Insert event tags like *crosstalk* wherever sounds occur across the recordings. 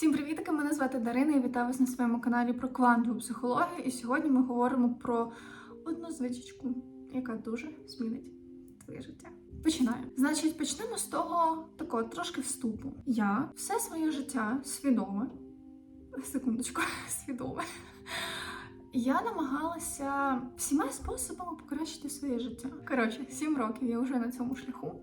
Всім привітки! Мене звати Дарина і вітаю вас на своєму каналі про квантову психологію. І сьогодні ми говоримо про одну звичечку, яка дуже змінить твоє життя. Починаю. Значить, почнемо з того такого трошки вступу. Я все своє життя свідоме, секундочку, *laughs* свідоме. Я намагалася всіма способами покращити своє життя. Коротше, сім років я вже на цьому шляху.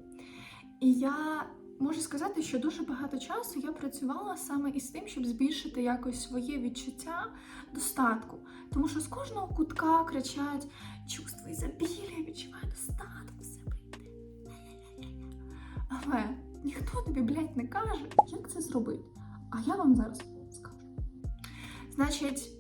І я можу сказати, що дуже багато часу я працювала саме із тим, щоб збільшити якось своє відчуття достатку. Тому що з кожного кутка кричать чувство ізобілля, відчуваю достаток, все прийде. Але ніхто тобі, блядь, не каже, як це зробити. А я вам зараз скажу. Значить,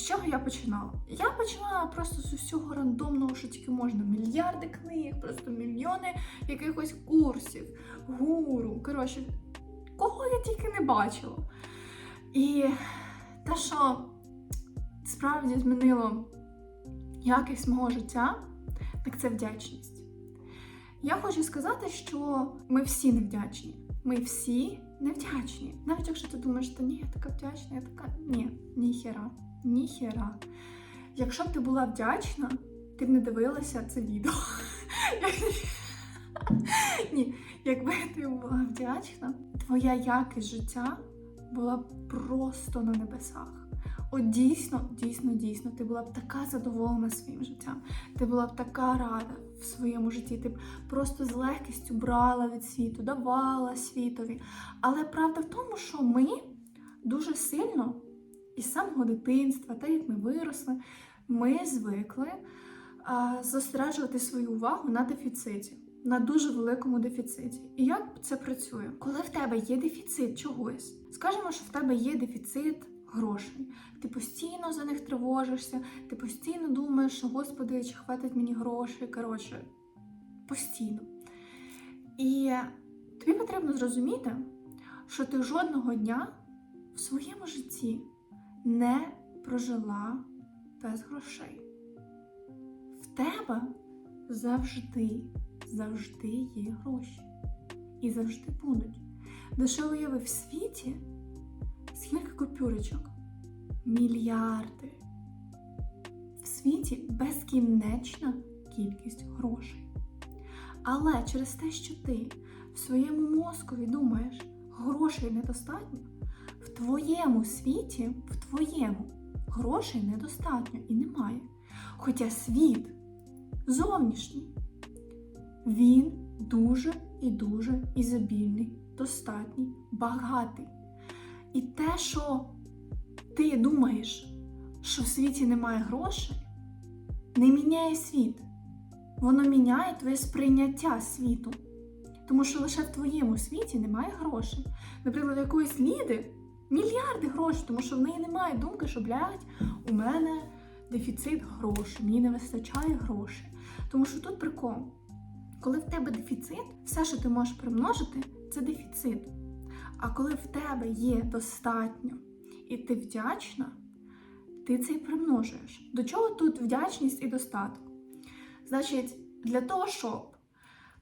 з чого я починала? Я починала просто з усього рандомного, що тільки можна. Мільярди книг, просто мільйони якихось курсів, гуру. Коротше, кого я тільки не бачила. І те, що справді змінило якість мого життя, так це вдячність. Я хочу сказати, що ми всі невдячні. Ми всі невдячні. Навіть якщо ти думаєш, що ні, я така вдячна, я така. Ні, ніхера. Ніхера. Якщо б ти була вдячна, ти б не дивилася це відео. *laughs* Ні, якби ти була вдячна, твоя якість життя була б просто на небесах. От дійсно, дійсно, дійсно, ти була б така задоволена своїм життям. Ти була б така рада в своєму житті. Ти б просто з легкістю брала від світу, давала світові. Але правда в тому, що ми дуже сильно із самого дитинства, так як ми виросли, ми звикли зосереджувати свою увагу на дефіциті, на дуже великому дефіциті. І як це працює? Коли в тебе є дефіцит чогось, скажімо, що в тебе є дефіцит грошей, ти постійно за них тривожишся, ти постійно думаєш, що Господи, чи хватить мені грошей, коротше, постійно. І тобі потрібно зрозуміти, що ти жодного дня в своєму житті не прожила без грошей. В тебе завжди, завжди є гроші. І завжди будуть. Лише уяви в світі скільки купюрочок? Мільярди. В світі безкінечна кількість грошей. Але через те, що ти в своєму мозкові думаєш, грошей недостатньо, в твоєму світі, в твоєму грошей недостатньо і немає. Хоча світ зовнішній, він дуже і дуже ізобільний, достатній, багатий. І те, що ти думаєш, що в світі немає грошей, не міняє світ. Воно міняє твоє сприйняття світу. Тому що лише в твоєму світі немає грошей. Наприклад, якоїсь ліди мільярди грошей, тому що в неї немає думки, що блядь, у мене дефіцит грошей, мені не вистачає грошей. Тому що тут прикол. Коли в тебе дефіцит, все, що ти можеш примножити, це дефіцит. А коли в тебе є достатньо і ти вдячна, ти це і примножуєш. До чого тут вдячність і достаток? Значить, для того, щоб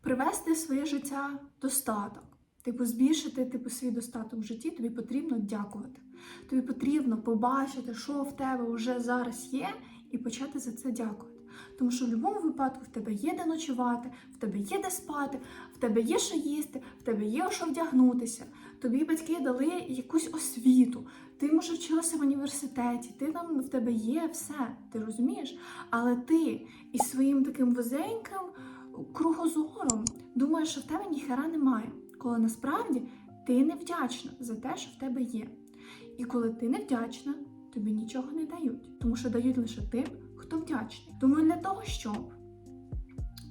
привести своє життя достаток, типу, збільшити типу, свій достаток в житті, тобі потрібно дякувати. Тобі потрібно побачити, що в тебе вже зараз є, і почати за це дякувати. Тому що в будь-якому випадку в тебе є де ночувати, в тебе є де спати, в тебе є що їсти, в тебе є що вдягнутися. Тобі батьки дали якусь освіту. Ти може вчилася в університеті, ти там в тебе є все, ти розумієш? Але ти із своїм таким вузеньким кругозором думаєш, що в тебе ніхера немає, коли насправді ти не вдячна за те, що в тебе є. І коли ти не вдячна, тобі нічого не дають, тому що дають лише тим, хто вдячний. Тому для того, щоб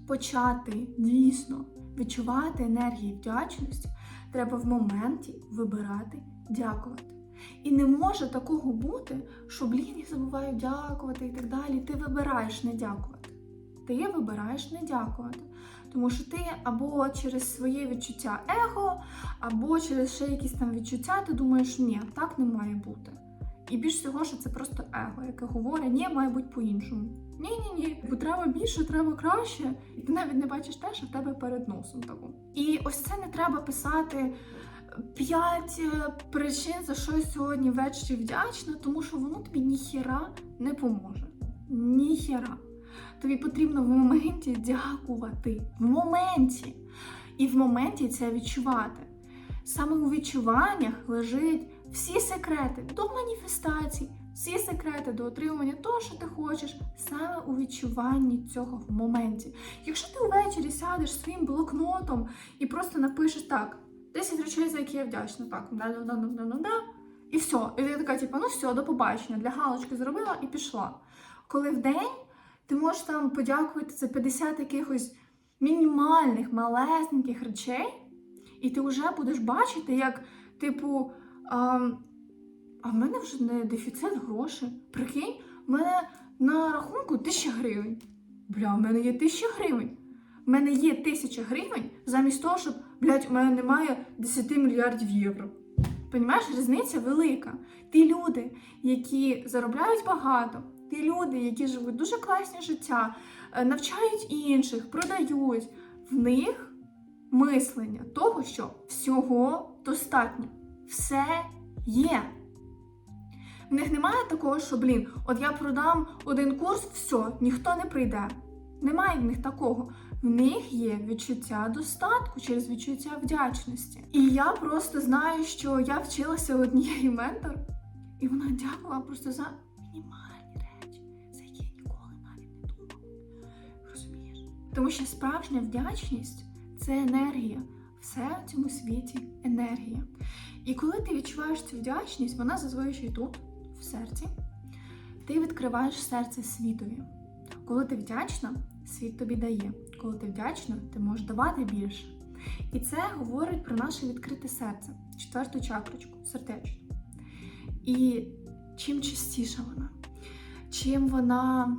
почати дійсно відчувати енергію вдячності, треба в моменті вибирати дякувати. І не може такого бути, що блін, я забуваю дякувати і так далі. Ти вибираєш не дякувати. Ти вибираєш не дякувати. Тому що ти або через своє відчуття его, або через ще якісь там відчуття, ти думаєш, ні, так не має бути. І більш всього, що це просто его, яке говорить, ні, має бути по-іншому. Ні-ні ні, бо треба більше, треба краще. І ти навіть не бачиш те, що в тебе перед носом того. І ось це не треба писати п'ять е, причин, за що я сьогодні ввечері вдячна, тому що воно тобі ніхіра не поможе. Ніхіра. Тобі потрібно в моменті дякувати. В моменті. І в моменті це відчувати. Саме у відчуваннях лежить всі секрети до маніфестацій, всі секрети до отримання того, що ти хочеш, саме у відчуванні цього в моменті. Якщо ти увечері сядеш своїм блокнотом і просто напишеш так: 10 речей, за які я вдячна, так, да-да-да-да-да-да, і все. І ти така, типу, ну все, до побачення, для галочки зробила і пішла. Коли в день ти можеш там подякувати за 50 якихось мінімальних, малесеньких речей, і ти вже будеш бачити, як, типу, а, а в мене вже не дефіцит грошей. Прикинь, в мене на рахунку 1000 гривень. Бля, в мене є 1000 гривень. В мене є 1000 гривень замість того, щоб, блядь, у мене немає 10 мільярдів євро. Понімаєш, різниця велика. Ті люди, які заробляють багато, ті люди, які живуть дуже класне життя, е, навчають інших, продають, в них мислення того, що всього достатньо. Все є. В них немає такого, що, блін, от я продам один курс, все, ніхто не прийде. Немає в них такого. В них є відчуття достатку через відчуття вдячності. І я просто знаю, що я вчилася у однієї ментор, і вона дякувала просто за мінімальні Тому що справжня вдячність це енергія. Все в цьому світі енергія. І коли ти відчуваєш цю вдячність, вона зазвичай тут, в серці, ти відкриваєш серце світові. Коли ти вдячна, світ тобі дає. Коли ти вдячна, ти можеш давати більше. І це говорить про наше відкрите серце, четверту чакрочку, сердечну. І чим чистіша вона, чим вона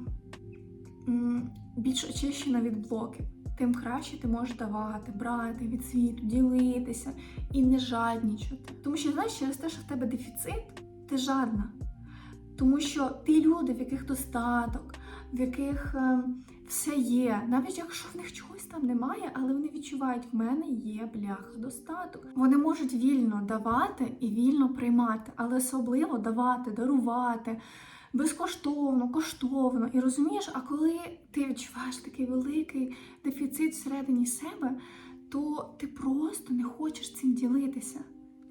більш очищена від блоків, тим краще ти можеш давати, брати від світу, ділитися і не жаднічати. Тому що знаєш, через те, що в тебе дефіцит, ти жадна. Тому що ті люди, в яких достаток, в яких е, все є, навіть якщо в них чогось там немає, але вони відчувають, в мене є бляха достаток. Вони можуть вільно давати і вільно приймати, але особливо давати, дарувати безкоштовно, коштовно. І розумієш, а коли ти відчуваєш такий великий дефіцит всередині себе, то ти просто не хочеш цим ділитися.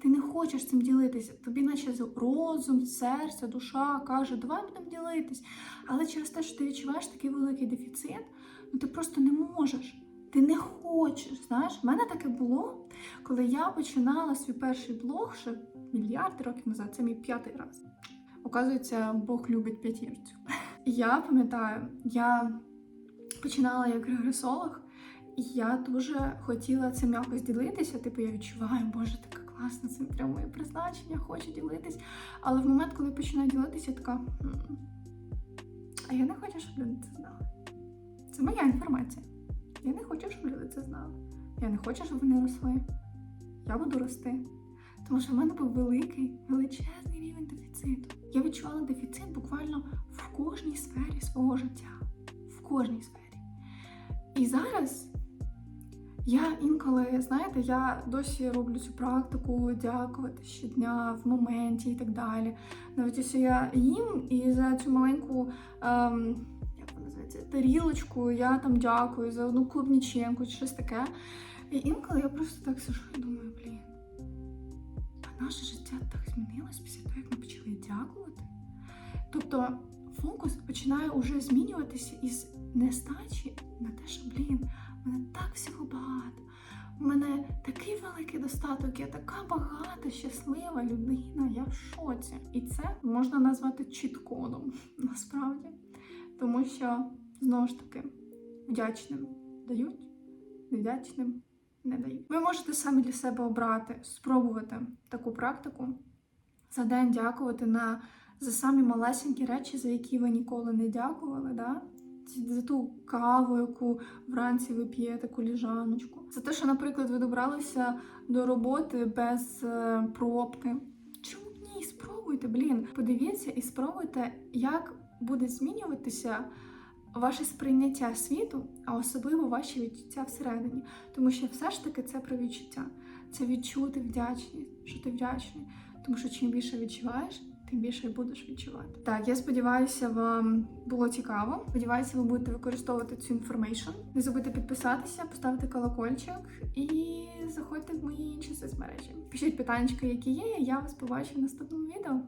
Ти не хочеш цим ділитися. Тобі, наче розум, серце, душа каже, давай будемо ділитись. Але через те, що ти відчуваєш такий великий дефіцит, ну ти просто не можеш. Ти не хочеш. Знаєш, в мене таке було, коли я починала свій перший блог ще мільярди років назад, це мій п'ятий раз. Оказується, Бог любить п'ятірцю. Я пам'ятаю, я починала як регресолог, і я дуже хотіла цим якось ділитися. Типу, я відчуваю, боже, така класна, це прямо моє призначення, хочу ділитись. Але в момент, коли починаю ділитися, я така. А я не хочу, щоб люди це знали. Це моя інформація. Я не хочу, щоб люди це знали. Я не хочу, щоб вони росли. Я буду рости. Тому що в мене був великий, величезний рівень дефіциту. Я відчувала дефіцит буквально в кожній сфері свого життя. В кожній сфері. І зараз я інколи, знаєте, я досі роблю цю практику дякувати щодня в моменті і так далі. Навіть ось я їм і за цю маленьку. Ем, тарілочку, я там дякую за одну клубніченку чи щось таке. І інколи я просто так сижу і думаю, блін, а наше життя так змінилось після Тобто фокус починає уже змінюватися із нестачі на те, що, блін, у мене так всього багато. У мене такий великий достаток, я така багата, щаслива людина, я в шоці. І це можна назвати чіт-кодом *laughs* насправді. Тому що, знову ж таки, вдячним дають, невдячним не дають. Ви можете самі для себе обрати, спробувати таку практику за день дякувати на за самі малесенькі речі, за які ви ніколи не дякували. Да? За ту каву, яку вранці ви п'єте, коліжаночку. За те, що, наприклад, ви добралися до роботи без е, пробки. Чому ні? Спробуйте, блін. Подивіться і спробуйте, як буде змінюватися ваше сприйняття світу, а особливо ваші відчуття всередині. Тому що все ж таки це про відчуття. це відчути вдячність, що ти вдячний. Тому що чим більше відчуваєш, тим більше будеш відчувати. Так, я сподіваюся, вам було цікаво. Сподіваюся, ви будете використовувати цю інформейшн. Не забудьте підписатися, поставити колокольчик і заходьте в мої інші соцмережі. Пишіть питання, які є, я вас побачу в наступному відео.